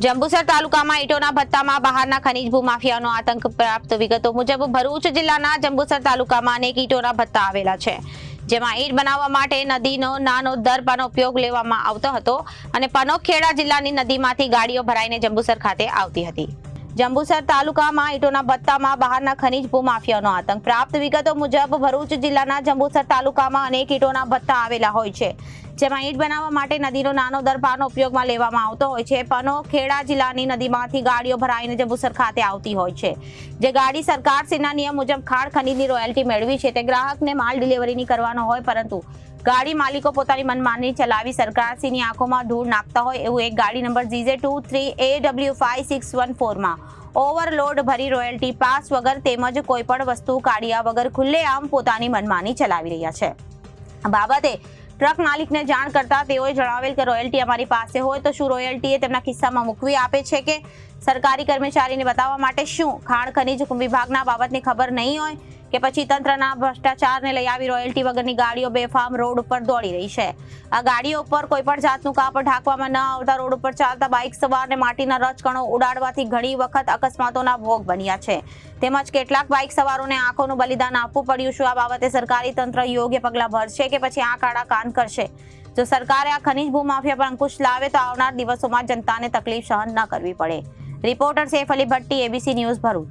જંબુસર તાલુકામાં ઈટોના ભત્તામાં બહારના ખનીજ ભૂમાફિયાનો આતંક પ્રાપ્ત વિગતો મુજબ ભરૂચ જિલ્લાના જંબુસર તાલુકામાં અનેક ઈટોના ભત્તા આવેલા છે, જેમાં ઈંટ બનાવવા માટે નદીનો નાનો દરપાનો ઉપયોગ લેવામાં આવતો હતો અને પનોખેડા જિલ્લાની નદીમાંથી ગાડીઓ ભરાઈને જંબુસર ખાતે આવતી હતી. જંબુસર તાલુકામાં ઈટોના ભત્તામાં બહારના ખનીજ ભૂમાફિયાનો આતંક પ્રાપ્ત વિગતો મુજબ ભરૂચ જિલ્લાના જંબુસર તાલુકામાં અનેક ઈટોના ભત્તા આવેલા હોય છે જેમાં ઈંટ બનાવવા માટે નદીનો નાનો દરપાનો ઉપયોગમાં લેવામાં આવતો હોય છે. પનો ખેડા જિલ્લાની નદીમાંથી ગાડીઓ ભરાઈને જબુસર ખાતે આવતી હોય છે. જે ગાડી સરકારશ્રીના નિયમ મુજબ ખાણ ખનીજની રોયલ્ટી મેળવી છે તે ગ્રાહકને માલ ડિલિવરીની કરવાનો હોય પરંતુ ગાડી માલિકો પોતાની મનમાની ચલાવી સરકારશ્રીની આંખોમાં ધૂળ નાખતા હોય એવું એક ગાડી number GJ two three A W five six one ફોરમાં overload ભરી રોયલ્ટી પાસ વગર તેમજ કોઈપણ વસ્તુ કાઢ્યા વગર ખુલ્લેઆમ પોતાની મનમાની ચલાવી રહ્યા છે. બાબતે ટ્રક માલિકને જાણ કરતા તેઓએ જણાવેલ કે રોયલ્ટી અમારી પાસે હોય તો શું રોયલ્ટી એ તેમના કિસ્સામાં મૂકવી આપે છે કે સરકારી કર્મચારીને બતાવવા માટે શું? ખાણ, ખનીજ વિભાગના બાબતની ખબર નહીં હોય કે પછી તંત્રના ભ્રષ્ટાચારને લઈ આવી રોયલ્ટી વગરની ગાડીઓ બેફામ રોડ ઉપર દોડી રહી છે. આ ગાડીઓ ઉપર કોઈ પણ જાતનું કાપડ ઢાંકવામાં ન આવતા રોડ ઉપર ચાલતા બાઇક સવારને માટીના રજકણો ઉડાડવાથી ઘણી વખત અકસ્માતોના ભોગ બન્યા છે. તેમજ કેટલાક બાઇક સવારોને આંખોનું બલિદાન આપવું પડ્યું છે. આ બાબતે સરકારી તંત્ર યોગ્ય પગલાં ભરશે કે પછી આંખ આડા કાન કરશે. જો સરકારે આ ખનીજ ભૂમાફિયા પર અંકુશ લાવે તો આવનાર દિવસોમાં જનતાને તકલીફ સહન ન કરવી પડે. Reporter Saif Ali Bhatti ABC news Bharuch.